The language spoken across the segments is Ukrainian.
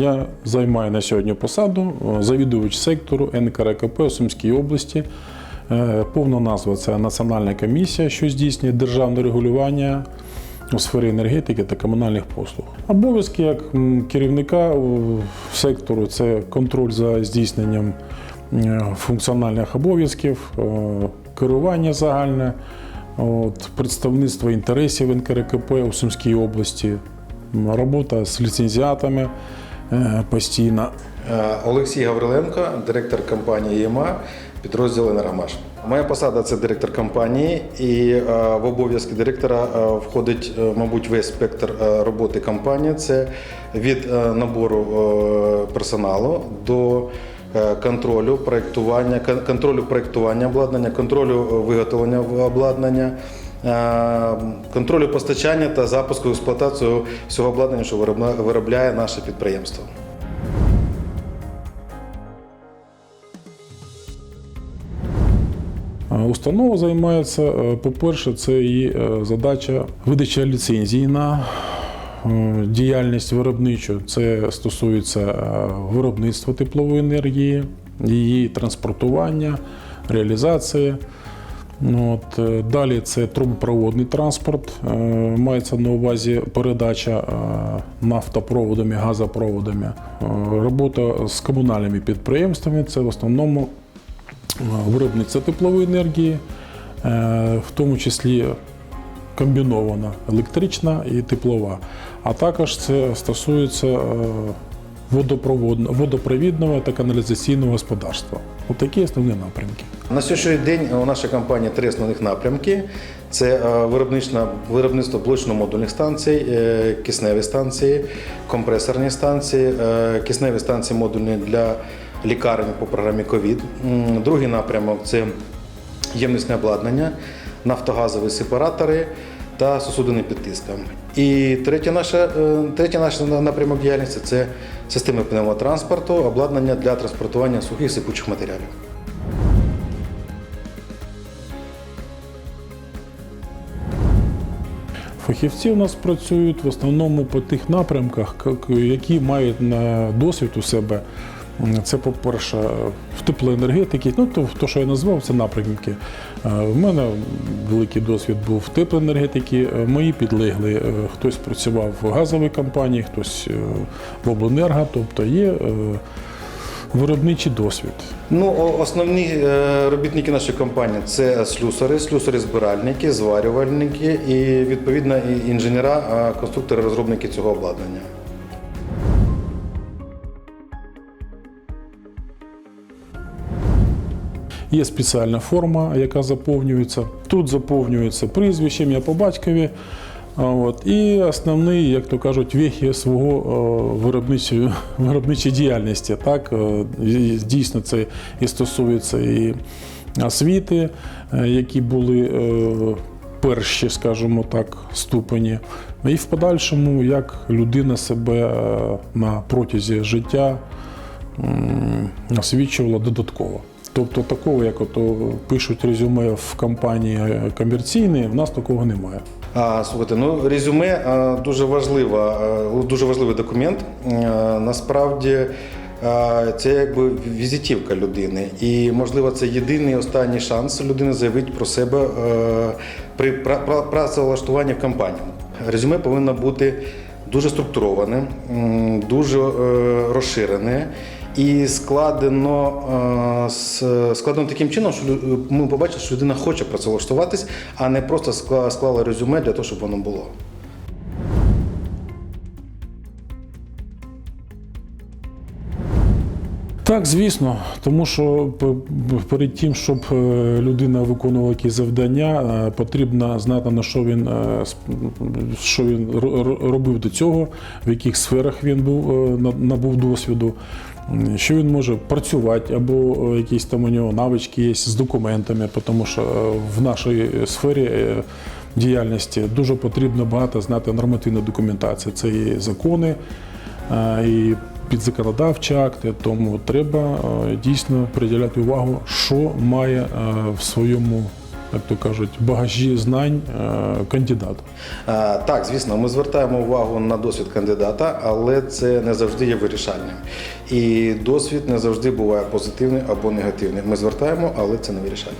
Я займаю на сьогодні посаду е, завідувач сектору НКРКП у Сумській області. Е, Повна назва це Національна комісія, що здійснює державне регулювання у сфері енергетики та комунальних послуг. Обов'язки як керівника сектору це контроль за здійсненням е, функціональних обов'язків, керування загальне, от, представництво інтересів НКРКП у Сумській області, робота з ліцензіатами е, постійна. Е, Олексій Гавриленко, директор компанії ЄМА, підрозділ «Енергомаш». Моя посада це директор компанії, і е, в обов'язки директора входить, мабуть, весь спектр роботи компанії. Це від набору персоналу до контролю проектування, контролю проектування обладнання, контролю виготовлення обладнання. Е, Контролю постачання та запуску експлуатацію всього обладнання, що виробляє наше підприємство. Е, Установа займається, е, по-перше, це її задача видача ліцензії на діяльність виробничу. Це стосується виробництва теплової енергії, її транспортування, реалізації. Ну, От, е, далі це трубопроводний транспорт. Е, Мається на увазі передача е, нафтопроводами, газопроводами. Робота з комунальними підприємствами це в основному виробництво теплової енергії, в тому числі комбінована електрична і теплова. А також це стосується водопровідного та каналізаційного господарства. Отакі основні напрямки. На сьогоднішній день у нашій компанії три основних напрямки: це е, виробництво блочно-модульних станцій, е, кисневі станції, компресорні станції, е, кисневі станції модульні для лікарень по програмі ковід. Другий напрямок це ємнісне обладнання, нафтогазові сепаратори та сосудини під тиском. І третя наша, е, третій напрямок діяльності це системи пневмотранспорту, обладнання для транспортування сухих сипучих матеріалів. Фахівці у нас працюють в основному по тих напрямках, які мають досвід у себе. Це, по-перше, в теплоенергетиці, ну то, то, що я назвав, це напрямки. Е, В мене великий досвід був в теплоенергетиці. Е, Мої підлегли, е, хтось працював в газовій компанії, хтось е, в обленерго, тобто є е, виробничий досвід. Ну, основні е, робітники нашої компанії це слюсари, слюсари-збиральники, зварювальники і відповідно інженера, конструктори, розробники цього обладнання. Є спеціальна форма, яка заповнюється. Тут заповнюється прізвище, ім'я по батькові. От. І основний, як то кажуть, вехи свого е, виробничої, діяльності. Так? Е, Дійсно, це і стосується і освіти, е, які були перші, скажімо так, ступені. І в подальшому, як людина себе на протязі життя освічувала додатково. Тобто такого, як ото пишуть резюме в компанії комерційні, в нас такого немає. А, слухайте, ну резюме дуже важлива, дуже важливий документ. Насправді це якби візитівка людини. І можливо це єдиний останній шанс людини заявити про себе при пра- пра- працевлаштуванні в компанію. Резюме повинно бути дуже структуроване, дуже е, розширене. І складено, е, складено таким чином, що лю- ми побачили, що людина хоче працевлаштуватись, а не просто скла- склала резюме для того, щоб воно було. Так, звісно, тому що перед тим, щоб е, людина виконувала якісь завдання, е, потрібно знати, на що він, е, що він ро- ро- робив до цього, в яких сферах він був, е, набув досвіду, що він може працювати, або е, якісь там у нього навички є з документами, тому що е, в нашій сфері. е, Діяльності дуже потрібно багато знати нормативної документації. Це і закони, і підзаконодавчі акти, тому треба дійсно приділяти увагу, що має в своєму як то кажуть, багажі знань е, кандидата. Е, Так, звісно, ми звертаємо увагу на досвід кандидата, але це не завжди є вирішальним. І досвід не завжди буває позитивний або негативний. Ми звертаємо, але це не вирішальне.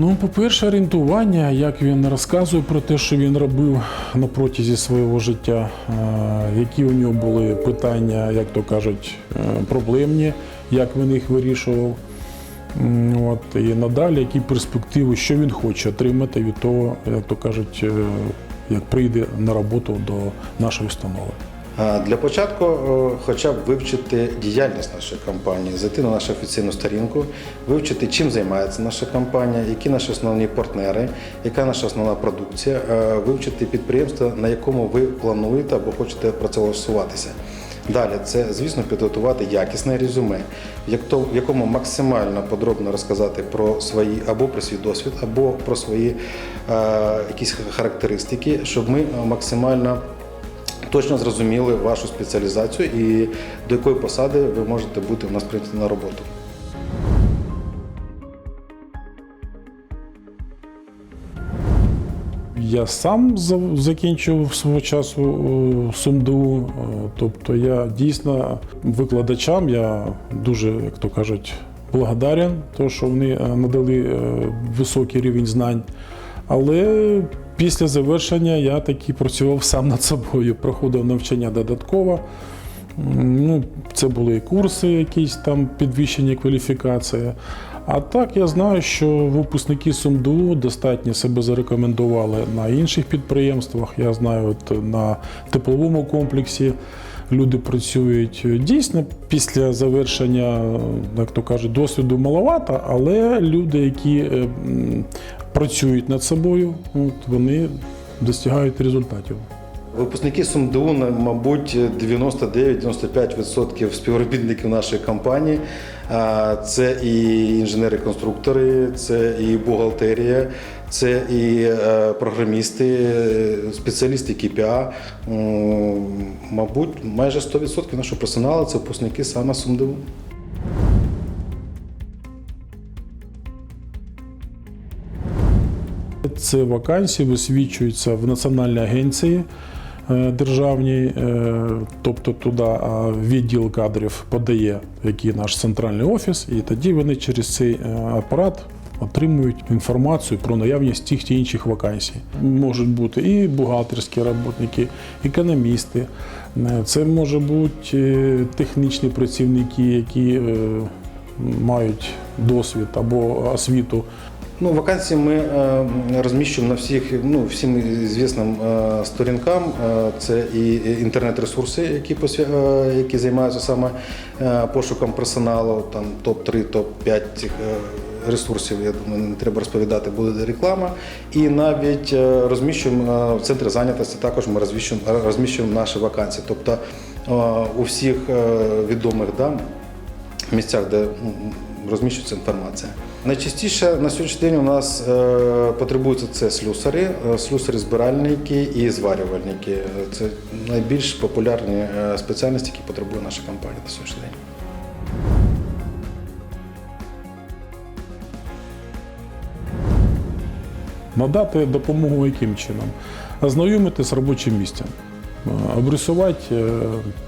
Ну, по-перше, орієнтування, як він розказує про те, що він робив на протязі свого життя, е, які у нього були питання, як то кажуть, е, проблемні, як він їх вирішував. От, і надалі, які перспективи, що він хоче отримати від того, як то кажуть, е, як прийде на роботу до нашої установи. Для початку е, хоча б вивчити діяльність нашої компанії, зайти на нашу офіційну сторінку, вивчити, чим займається наша компанія, які наші основні партнери, яка наша основна продукція, е, вивчити підприємство, на якому ви плануєте або хочете працевлаштуватися. Далі це, звісно, підготувати якісне резюме, в якому максимально подробно розказати про свої або про свій досвід, або про свої е, якісь характеристики, щоб ми е, максимально точно зрозуміли вашу спеціалізацію і до якої посади ви можете бути у нас прийти на роботу. Я сам закінчив свого часу е, СумДУ, е, тобто я дійсно викладачам, я дуже, як то кажуть, благодарен, тому що вони е, надали високий рівень знань. Але після завершення я таки працював сам над собою, проходив навчання додатково. Ну, це були і курси, якісь там підвищення кваліфікації. А так я знаю, що випускники СумДУ достатньо себе зарекомендували на інших підприємствах. Я знаю, от на тепловому комплексі люди працюють. Дійсно, після завершення, як то кажуть, досвіду маловато, але люди, які е, працюють над собою, от, вони достигають результатів. Випускники СумДУ, мабуть, 99-95% співробітників нашої компанії. Це і інженери-конструктори, це і бухгалтерія, це і е, програмісти, спеціалісти КПА. Мабуть, майже 100% нашого персоналу це випускники саме СумДУ. Це вакансії висвічуються в національній агенції е, державній, е, тобто туди відділ кадрів подає, який наш центральний офіс, і тоді вони через цей апарат отримують інформацію про наявність тих чи інших вакансій. Можуть бути і бухгалтерські роботники, економісти, е, це може бути е, технічні працівники, які е, мають досвід або освіту Ну, вакансії ми розміщуємо на всіх ну, всім звісним сторінкам. Це і інтернет-ресурси, які, які займаються саме пошуком персоналу, там топ-3, топ-5 цих ресурсів, я думаю, не треба розповідати, буде реклама. І навіть е, розміщуємо е, в центрі зайнятості, також ми розміщуємо, розміщуємо наші вакансії. Тобто е, у всіх е, відомих да, місцях, де розміщується інформація. Найчастіше на сьогоднішній день у нас е, потребуються це слюсарі, е, слюсарі-збиральники і зварювальники. Е, Це найбільш популярні е, спеціальності, які потребує наша компанія на сьогоднішній день. Надати допомогу яким чином? Ознайомити з робочим місцем, е, обрисувати е,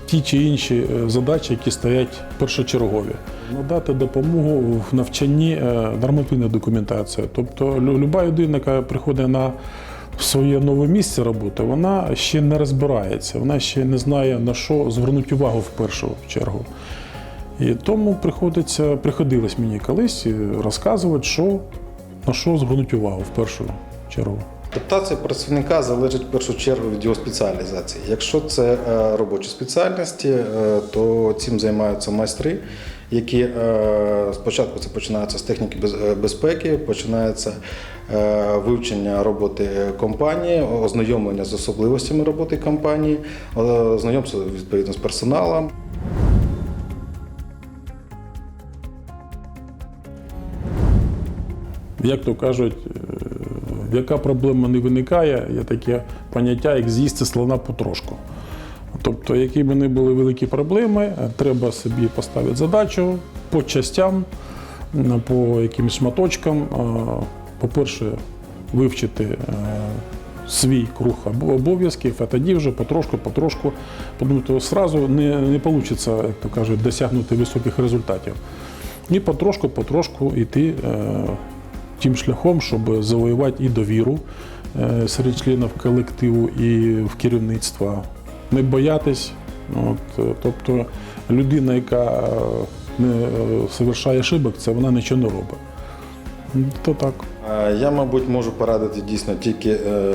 ті чи інші е, задачі, які стоять першочергові. Надати допомогу в навчанні нормативної документації. Тобто лю- люба людина, яка приходить на своє нове місце роботи, вона ще не розбирається, вона ще не знає на що звернути увагу в першу чергу. І тому приходиться, приходилось мені колись розказувати, що, на що звернути увагу в першу чергу. Адаптація працівника залежить в першу чергу від його спеціалізації. Якщо це е, робочі спеціальності, е, то цим займаються майстри, які е, спочатку це починається з техніки безпеки, починається вивчення роботи компанії, ознайомлення з особливостями роботи компанії, е, знайомство відповідно з персоналом. Як то кажуть, е, яка проблема не виникає, є таке поняття, як з'їсти слона потрошку. Тобто, які б не були великі проблеми, е, треба собі поставити задачу по частям, по якимось шматочкам. Е, По-перше, вивчити свій круг обо- обов'язків, а тоді вже потрошку, потрошку, тому що одразу не, не вийде, як то кажуть, досягнути високих результатів. І потрошку, потрошку йти тим шляхом, щоб завоювати і довіру е, серед членів колективу, і в керівництва. Не боятись. От, е, тобто людина, яка е, не совершає ошибок, це вона нічого не робить. То так. Я, мабуть, можу порадити дійсно тільки е,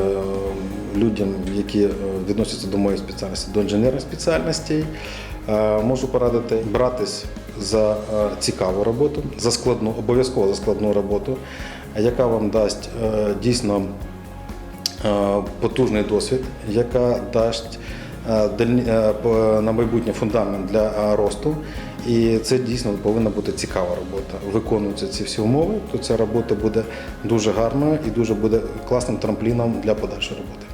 людям, які відносяться до моєї спеціальності, до інженерних спеціальностей. Е, Можу порадити братись за е, цікаву роботу, за складну, обов'язково за складну роботу, яка вам дасть е, дійсно е, потужний досвід, яка дасть на майбутнє фундамент для росту. І це дійсно повинна бути цікава робота. Виконуються ці всі умови, то ця робота буде дуже гарною і дуже буде класним трампліном для подальшої роботи.